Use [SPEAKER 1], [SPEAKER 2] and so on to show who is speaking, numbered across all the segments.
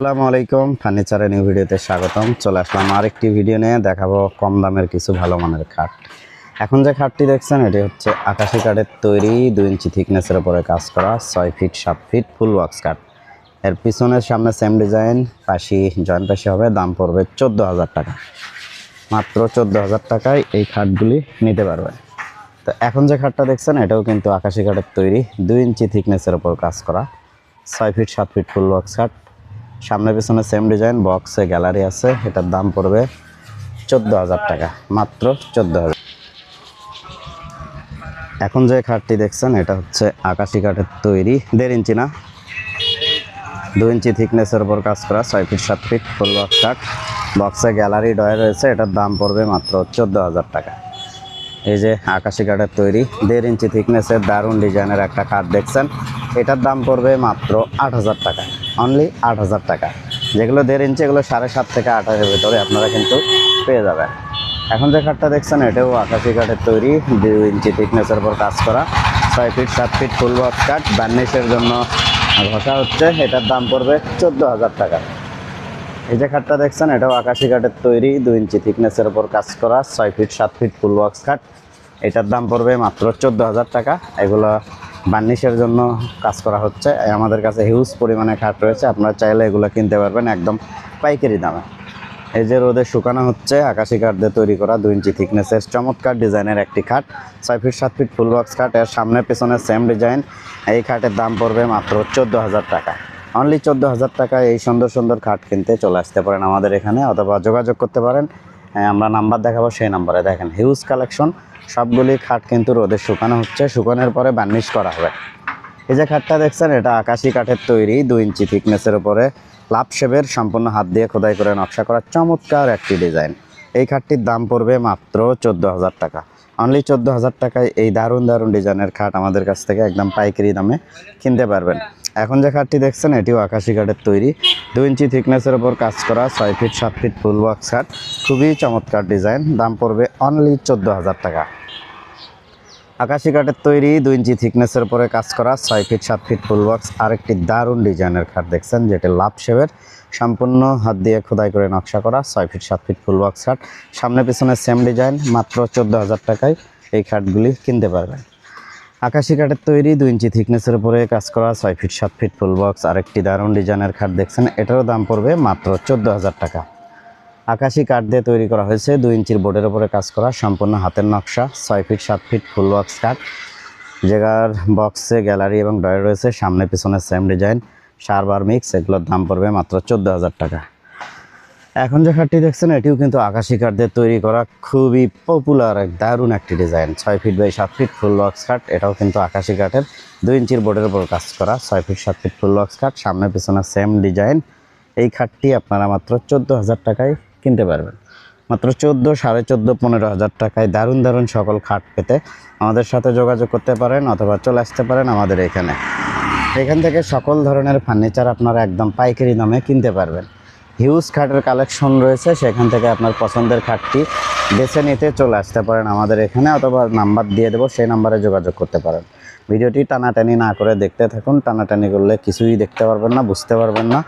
[SPEAKER 1] আসসালামু আলাইকুম, ফার্নিচারের নিউ ভিডিওতে স্বাগতম। চলে আসলাম আরেকটি ভিডিও নিয়ে, দেখাবো কম দামের কিছু ভালো মানের খাট। এখন যে খাটটি দেখছেন, এটি হচ্ছে আকাশি কাঠের তৈরি, দুই ইঞ্চি থিকনেসের উপরে কাজ করা, ছয় ফিট সাত ফিট ফুল ওয়াক্স কাঠ। এর পিছনের সামনে সেম ডিজাইন পাশি জয়েন্ট পাশি হবে, দাম পড়বে চোদ্দ হাজার টাকা। মাত্র চোদ্দ হাজার টাকায় এই খাটগুলি নিতে পারবেন। তো এখন যে খাটটা দেখছেন, এটাও কিন্তু আকাশি কাঠের তৈরি, দুই ইঞ্চি থিকনেসের উপর কাজ করা, ছয় ফিট সাত ফিট ফুল বক্স খাট সামনে পিছনে সেম ডিজাইন বক্সে গ্যালারি আছে, এটার দাম পড়বে চোদ্দ হাজার টাকা, মাত্র চোদ্দ হাজার। এখন যে খাটটি দেখছেন, এটা হচ্ছে আকাশি কাঠের তৈরি, দেড় ইঞ্চি না? দু ইঞ্চি থিকনেসের উপর কাজ করা, ছয় ফিট সাত ফিট ফুল বক্স কাঠ। বক্সে গ্যালারি ডয় রয়েছে, এটার দাম পড়বে মাত্র চোদ্দ হাজার টাকা। এই যে আকাশি কাঠের তৈরি, দেড় ইঞ্চি থিকনেসের দারুণ ডিজাইনের একটা কাঠ দেখছেন, এটার দাম পড়বে মাত্র আট হাজার টাকা। অনলি আট হাজার টাকা। যেগুলো দেড় ইঞ্চি এগুলো সাড়ে সাত থেকে আট হাজারের ভিতরে আপনারা কিন্তু পেয়ে যাবেন। এখন যে কাঠটা দেখছেন, এটাও আকাশি কাঠের তৈরি, দুই ইঞ্চি থিকনেসের উপর কাজ করা। ছয় ফিট সাত ফিট ফুল বক্স কাঠ বার্নিশের জন্য ঘষা হচ্ছে। এটার দাম পড়বে চোদ্দ হাজার টাকা। এই যে খাটটা দেখছেন, এটাও আকাশি কাঠের তৈরি, দুই ইঞ্চি থিকনেসের উপর কাজ করা, ছয় ফিট সাত ফিট ফুল বক্স খাট এটার দাম পড়বে মাত্র চোদ্দ হাজার টাকা। এগুলো বার্নিশের জন্য কাজ করা হচ্ছে। আমাদের কাছে হিউজ পরিমাণে খাট রয়েছে। আপনারা চাইলে এগুলো কিনতে পারবেন একদম পাইকারি দামে। এই যে রোদে শুকানো হচ্ছে, আকাশি কাঠ দিয়ে তৈরি করা দুই ইঞ্চি থিকনেসের চমৎকার ডিজাইনের একটি খাট। ছয় ফিট সাত ফিট ফুল বক্স খাট। এর সামনে পেছনে সেম ডিজাইন এই খাটের দাম পড়বে মাত্র চোদ্দ হাজার টাকা। অনলি চোদ্দ হাজার টাকায় এই সুন্দর সুন্দর খাট কিনতে চলে আসতে পারেন আমাদের এখানে, অথবা যোগাযোগ করতে পারেন। আমরা নাম্বার দেখাবো সেই নাম্বারে। দেখেন হিউজ কালেকশন সবগুলি খাট কিন্তু রোদে শুকানো হচ্ছে। শুকানোর পরে বার্নিশ করা হবে। এই যে খাটটা দেখছেন, এটা আকাশি কাঠের তৈরি, দুই ইঞ্চি থিকনেসের উপরে। লাভ শেপের সম্পূর্ণ হাত দিয়ে খোদাই করে নকশা করা চমৎকার একটি ডিজাইন এই খাটটির দাম পড়বে মাত্র চোদ্দ হাজার টাকা। অনলি চোদ্দ হাজার টাকায় এই দারুণ দারুণ ডিজাইনের খাট আমাদের কাছ থেকে একদম পাইকারি দামে কিনতে পারবেন। এখন যে খাটটি দেখছেন, এটিও আকাশি কাঠের তৈরি। দু ইঞ্চি থিকনেসের উপর কাজ করা, ছয় ফিট, সাত ফিট ফুল বক্স খাট। খুবই চমৎকার ডিজাইন, দাম পড়বে অনলি চোদ্দ হাজার টাকা। আকাশি কাঠের তৈরি, দুই ইঞ্চি থিকনেসের উপরে কাজ করা, ছয় ফিট, সাত ফিট ফুল বক্স, আরেকটি দারুণ ডিজাইনের খাট দেখছেন, যেটি লাভ শেপের সম্পূর্ণ হাত দিয়ে খোদাই করে নকশা করা, ছয় ফিট, সাত ফিট ফুল বক্স খাট। সামনে পিছনে সেম ডিজাইন মাত্র চোদ্দ হাজার টাকায় এই খাটগুলি কিনতে পারবেন। আকাশি কাঠের তৈরি, দুই ইঞ্চি থিকনেসের উপরে কাজ করা, ছয় ফিট সাত ফিট ফুল বক্স আরেকটি দারুণ ডিজাইনের খাট দেখছেন, এটারও দাম পড়বে মাত্র চোদ্দ হাজার টাকা। আকাশি কাঠ দিয়ে তৈরি করা হয়েছে, দুই ইঞ্চির বোর্ডের উপরে কাজ করা, সম্পূর্ণ হাতের নকশা, ছয় ফিট সাত ফিট ফুল বক্স কাঠ। যেগার বক্সে গ্যালারি এবং ডয় রয়েছে, সামনে পিছনে সেম ডিজাইন সারবার মিক্স এগুলোর দাম পড়বে মাত্র চোদ্দ হাজার টাকা। এখন যে খাটটি দেখছেন, এটিও কিন্তু আকাশি কাঠ দিয়ে তৈরি করা খুবই পপুলার এক দারুণ একটি ডিজাইন ছয় ফিট বাই সাত ফিট ফুল বক্স কাঠ এটাও কিন্তু আকাশি কাঠের দুই ইঞ্চির বোর্ডের উপর কাজ করা। ছয় ফিট সাত ফিট ফুল বক্স কাঠ সামনে পিছনে সেম ডিজাইন এই খাটটি আপনারা মাত্র চোদ্দ হাজার টাকায় কিনতে পারবেন। মাত্র চোদ্দ, সাড়ে চোদ্দ, পনেরো হাজার টাকায় দারুণ দারুণ সকল খাট পেতে আমাদের সাথে যোগাযোগ করতে পারেন অথবা চলে আসতে পারেন আমাদের এখানে। এখান থেকে সকল ধরনের ফার্নিচার আপনারা একদম পাইকারি দামে কিনতে পারবেন। হিউজ খাটের কালেকশন রয়েছে, সেখান থেকে আপনার পছন্দের খাটটি বেছে নিতে চলে আসতে পারেন আমাদের এখানে অথবা নাম্বার দিয়ে দেবো, সেই নাম্বারে যোগাযোগ করতে পারেন। ভিডিওটি টানাটানি না করে দেখতে থাকুন, টানাটানি করলে কিছুই দেখতে পারবেন না, বুঝতে পারবেন না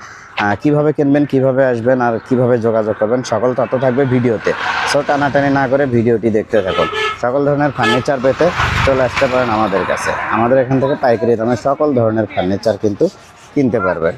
[SPEAKER 1] কীভাবে কিনবেন, কীভাবে আসবেন আর কীভাবে যোগাযোগ করবেন, সকল তথ্য থাকবে ভিডিওতে। সো টানাটানি না করে ভিডিওটি দেখতে থাকুন। সকল ধরনের ফার্নিচার পেতে চলে আসতে পারেন আমাদের কাছে। আমাদের এখান থেকে পাইকারি দামে সকল ধরনের ফার্নিচার কিন্তু কিনতে পারবেন।